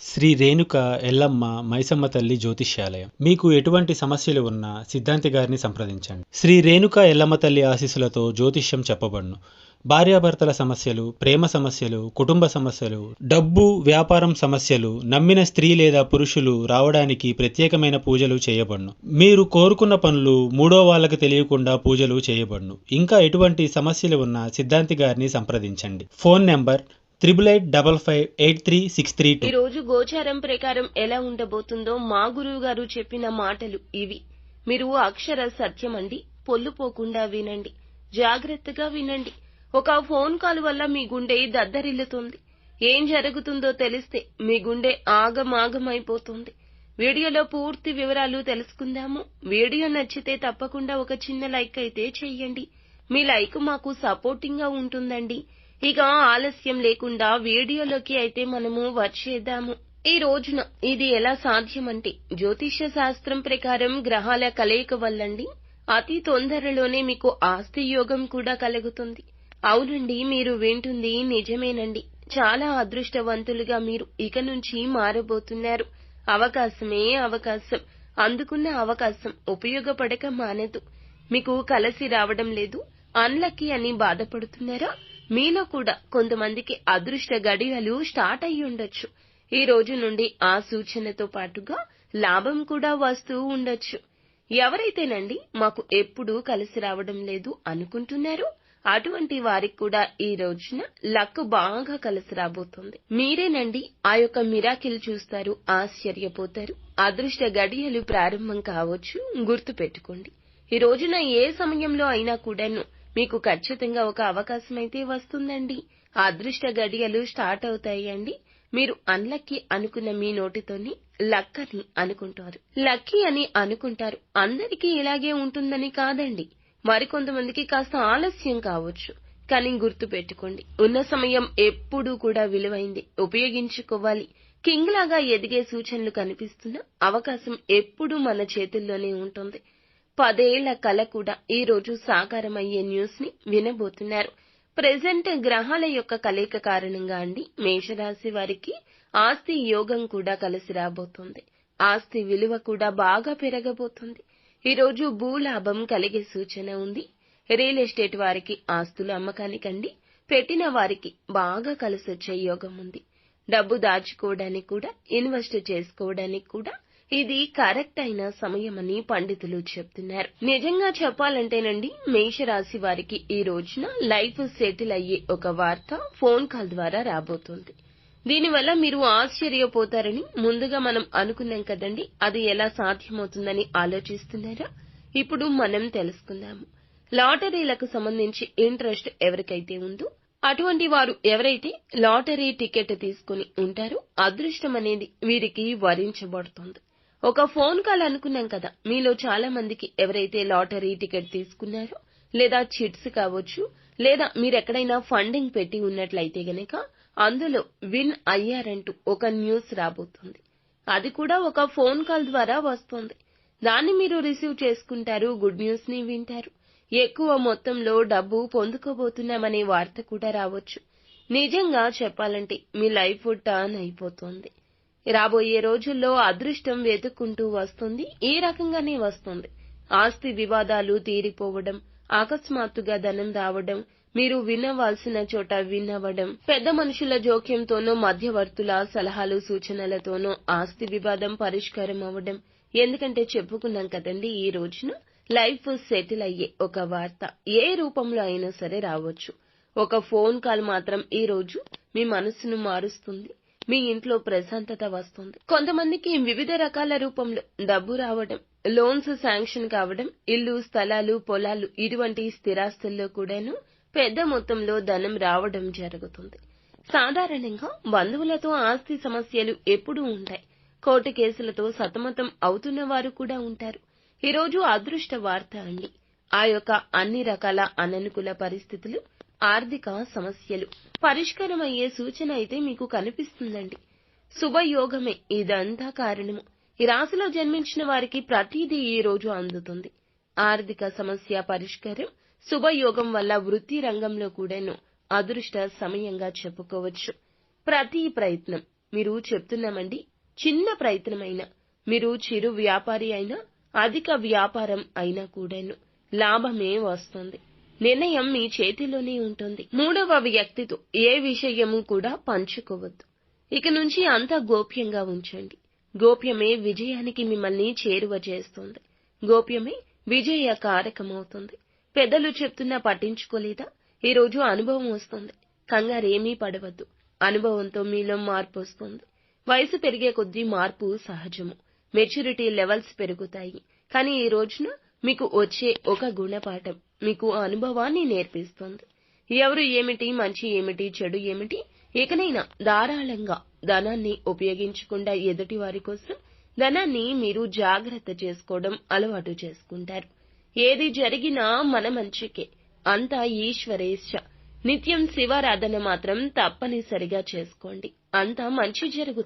శ్రీ రేణుక ఎల్లమ్మ మైసమ్మ తల్లి జ్యోతిష్యాలయం. మీకు ఎటువంటి సమస్యలు ఉన్నా సిద్ధాంతి గారిని సంప్రదించండి. శ్రీ రేణుక ఎల్లమ్మ తల్లి ఆశీస్సులతో జ్యోతిష్యం చెప్పబడును. భార్యాభర్తల సమస్యలు ప్రేమ సమస్యలు కుటుంబ సమస్యలు డబ్బు వ్యాపారం సమస్యలు నమ్మిన స్త్రీ లేదా పురుషులు రావడానికి ప్రత్యేకమైన పూజలు చేయబడును. మీరు కోరుకున్న పనులు మూడో వాళ్ళకి తెలియకుండా పూజలు చేయబడును. ఇంకా ఎటువంటి సమస్యలు ఉన్నా సిద్ధాంతి గారిని సంప్రదించండి. Phone number triple eight double five eight three six three ఈ రోజు గోచారం ప్రకారం ఎలా ఉండబోతుందో మా గురువు గారు చెప్పిన మాటలు ఇవి. మీరు అక్షర సత్యమండి పొల్లుపోకుండా వినండి జాగ్రత్తగా వినండి. ఒక ఫోన్ కాల్ వల్ల మీ గుండె దద్దరిల్లుతుంది. ఏం జరుగుతుందో తెలిస్తే మీ గుండె ఆగమాగమైపోతుంది. వీడియోలో పూర్తి వివరాలు తెలుసుకుందాము. వీడియో నచ్చితే తప్పకుండా ఒక చిన్న లైక్ అయితే చెయ్యండి మీ లైక్ మాకు సపోర్టింగ్గా ఉంటుందండి. ఇక ఆలస్యం లేకుండా వీడియోలోకి అయితే మనము వచ్చేద్దాము. ఈ రోజున ఇది ఎలా సాధ్యమంటే జ్యోతిష్య శాస్త్రం ప్రకారం గ్రహాల కలయిక వల్లండి. అతి తొందరలోనే మీకు ఆస్తి యోగం కూడా కలుగుతుంది. అవునండి మీరు వింటుంది నిజమేనండి. చాలా అదృష్టవంతులుగా మీరు ఇక నుంచి మారబోతున్నారు. అవకాశమే అవకాశం. అందుకున్న అవకాశం ఉపయోగపడక మానదు. మీకు కలసి రావడం లేదు. అన్లక్కీ అని బాధపడుతున్నారా? మీలో కూడా కొంతమందికి అదృష్ట గడియలు స్టార్ట్ అయ్యుండొచ్చు ఈ రోజు నుండి ఆ సూచనతో పాటుగా లాభం కూడా వస్తూ ఉండొచ్చు. ఎవరైతేనండి మాకు ఎప్పుడూ కలిసి రావడం లేదు అనుకుంటున్నారో? అటువంటి వారికి కూడా ఈ రోజున లక్ బాగా కలిసి రాబోతుంది. మీరేనండి ఆ యొక్క మిరాకిల్ చూస్తారు ఆశ్చర్యపోతారు. అదృష్ట గడియలు ప్రారంభం కావచ్చు గుర్తు పెట్టుకోండి ఈ రోజున ఏ సమయంలో అయినా కూడాను మీకు ఖచ్చితంగా ఒక అవకాశం అయితే వస్తుందండి. ఆ అదృష్ట గడియలు స్టార్ట్ అవుతాయండి. మీరు అన్లక్కీ అనుకున్న మీ నోటితోని లక్ అని అనుకుంటారు. లక్కీ అని అనుకుంటారు. అందరికీ ఇలాగే ఉంటుందని కాదండి. మరికొంతమందికి కాస్త ఆలస్యం కావచ్చు. కానీ గుర్తు పెట్టుకోండి. ఉన్న సమయం ఎప్పుడూ కూడా విలువైంది. ఉపయోగించుకోవాలి. కింగ్ లాగా ఎదిగే సూచనలు కనిపిస్తున్న అవకాశం ఎప్పుడూ మన చేతుల్లోనే ఉంటుంది. పదేళ్ళ కల కూడా ఈ రోజు సాకారమయ్యే న్యూస్ని వినబోతున్నారు. ప్రజెంట్ గ్రహాల యొక్క కలయిక కారణంగా అండి మేషరాశి వారికి ఆస్తి యోగం కూడా కలిసి రాబోతుంది. ఆస్తి విలువ కూడా బాగా పెరగబోతుంది. ఈరోజు భూలాభం కలిగే సూచన ఉంది. రియల్ ఎస్టేట్ వారికి ఆస్తులు అమ్మకానికండి పెట్టిన వారికి బాగా కలిసొచ్చే యోగం ఉంది. డబ్బు దాచుకోవడానికి కూడా ఇన్వెస్ట్ చేసుకోవడానికి కూడా ఇది కరెక్ట్ అయిన సమయమని పండితులు చెప్తున్నారు. నిజంగా చెప్పాలంటేనండి మేషరాశి వారికి ఈ రోజున లైఫ్ సెటిల్ అయ్యే ఒక వార్త ఫోన్ కాల్ ద్వారా రాబోతోంది. దీనివల్ల మీరు ఆశ్చర్యపోతారని ముందుగా మనం అనుకున్నాం కదండి అది ఎలా సాధ్యమవుతుందని ఆలోచిస్తున్నారా? ఇప్పుడు మనం తెలుసుకుందాము. లాటరీలకు సంబంధించి ఇంట్రెస్ట్ ఎవరికైతే ఉందో అటువంటి వారు ఎవరైతే లాటరీ టికెట్ తీసుకుని ఉంటారో అదృష్టం అనేది వీరికి వరించబడుతుంది. ఒక ఫోన్ కాల్ అనుకున్నాం కదా. మీలో చాలా మందికి ఎవరైతే లాటరీ టికెట్ తీసుకున్నారో లేదా చిట్స్ కావచ్చు లేదా మీరెక్కడైనా ఫండింగ్ పెట్టి ఉన్నట్లయితే గనక అందులో విన్ అయ్యారంటూ ఒక న్యూస్ రాబోతుంది. అది కూడా ఒక ఫోన్ కాల్ ద్వారా వస్తుంది. దాన్ని మీరు రిసీవ్ చేసుకుంటారు గుడ్ న్యూస్ని వింటారు. ఎక్కువ మొత్తంలో డబ్బు పొందుకోబోతున్నామనే వార్త కూడా రావచ్చు. నిజంగా చెప్పాలంటే మీ లైఫ్ టర్న్ అయిపోతుంది. రాబోయే రోజుల్లో అదృష్టం వెతుక్కుంటూ వస్తుంది. ఏ రకంగానే వస్తుంది. ఆస్తి వివాదాలు తీరిపోవడం అకస్మాత్తుగా ధనం రావడం మీరు వినవలసిన చోట వినవడం పెద్ద మనుషుల జోక్యంతోనో మధ్యవర్తుల సలహాలు సూచనలతోనో ఆస్తి వివాదం పరిష్కారం అవ్వడం. ఎందుకంటే చెప్పుకున్నాం కదండి ఈ రోజున లైఫ్ సెటిల్ అయ్యే ఒక వార్త. ఏ రూపంలో అయినా సరే రావచ్చు. ఒక ఫోన్ కాల్ మాత్రం ఈ రోజు మీ మనసును మారుస్తుంది. మీ ఇంట్లో ప్రశాంతత వస్తుంది. కొంతమందికి వివిధ రకాల రూపంలో డబ్బు రావడం లోన్స్ శాంక్షన్ కావడం ఇల్లు స్థలాలు పొలాలు ఇటువంటి స్థిరాస్తుల్లో కూడాను పెద్ద మొత్తంలో ధనం రావడం జరుగుతుంది. సాధారణంగా బంధువులతో ఆస్తి సమస్యలు ఎప్పుడూ ఉంటాయి. కోర్టు కేసులతో సతమతం అవుతున్న వారు కూడా ఉంటారు. ఈరోజు అదృష్ట వార్త అండి. ఆ యొక్క అన్ని రకాల అననుకూల పరిస్థితులు ఆర్థిక సమస్యలు. పరిష్కారమయ్యే సూచన అయితే మీకు కనిపిస్తుందండి. శుభయోగమే ఇదంతా కారణము. ఈ రాశిలో జన్మించిన వారికి ప్రతిదీ ఈ రోజు అందుతుంది. ఆర్థిక సమస్య పరిష్కారం శుభయోగం వల్ల వృత్తి రంగంలో కూడాను అదృష్ట సమయంగా చెప్పుకోవచ్చు. ప్రతి ప్రయత్నం మీరు చెప్తున్నామండి చిన్న ప్రయత్నమైనా మీరు చిరు వ్యాపారి అయినా అధిక వ్యాపారం అయినా కూడాను లాభమే వస్తుంది. నిర్ణయం మీ చేతిలోనే ఉంటుంది. మూడవ వ్యక్తితో ఏ విషయము కూడా పంచుకోవద్దు. ఇక నుంచి అంతా గోప్యంగా ఉంచండి. గోప్యమే విజయానికి మిమ్మల్ని చేరువ చేస్తుంది. గోప్యమే విజయ కారకమవుతుంది. పెద్దలు చెప్తున్నా పట్టించుకోలేదా? ఈ రోజు అనుభవం వస్తుంది. కంగారేమీ పడవద్దు. అనుభవంతో మీలో మార్పు వస్తుంది. వయసు పెరిగే కొద్దీ మార్పు సహజము. మెచ్యూరిటీ లెవెల్స్ పెరుగుతాయి. కానీ ఈ రోజున మీకు వచ్చే ఒక గుణపాఠం మీకు అనుభవాన్ని నేర్పిస్తుంది. ఎవరు ఏమిటి మంచి ఏమిటి చెడు ఏమిటి ఇకనైనా ధారాళంగా ధనాన్ని ఉపయోగించకుండా ఎదుటి వారి కోసం ధనాన్ని మీరు జాగ్రత్త చేసుకోవడం అలవాటు చేసుకుంటారు. ఏది జరిగినా మన మంచికే. అంతా ఈశ్వరేశ నిత్యం శివారాధన మాత్రం తప్పనిసరిగా చేసుకోండి. అంతా మంచి జరుగుతుంది.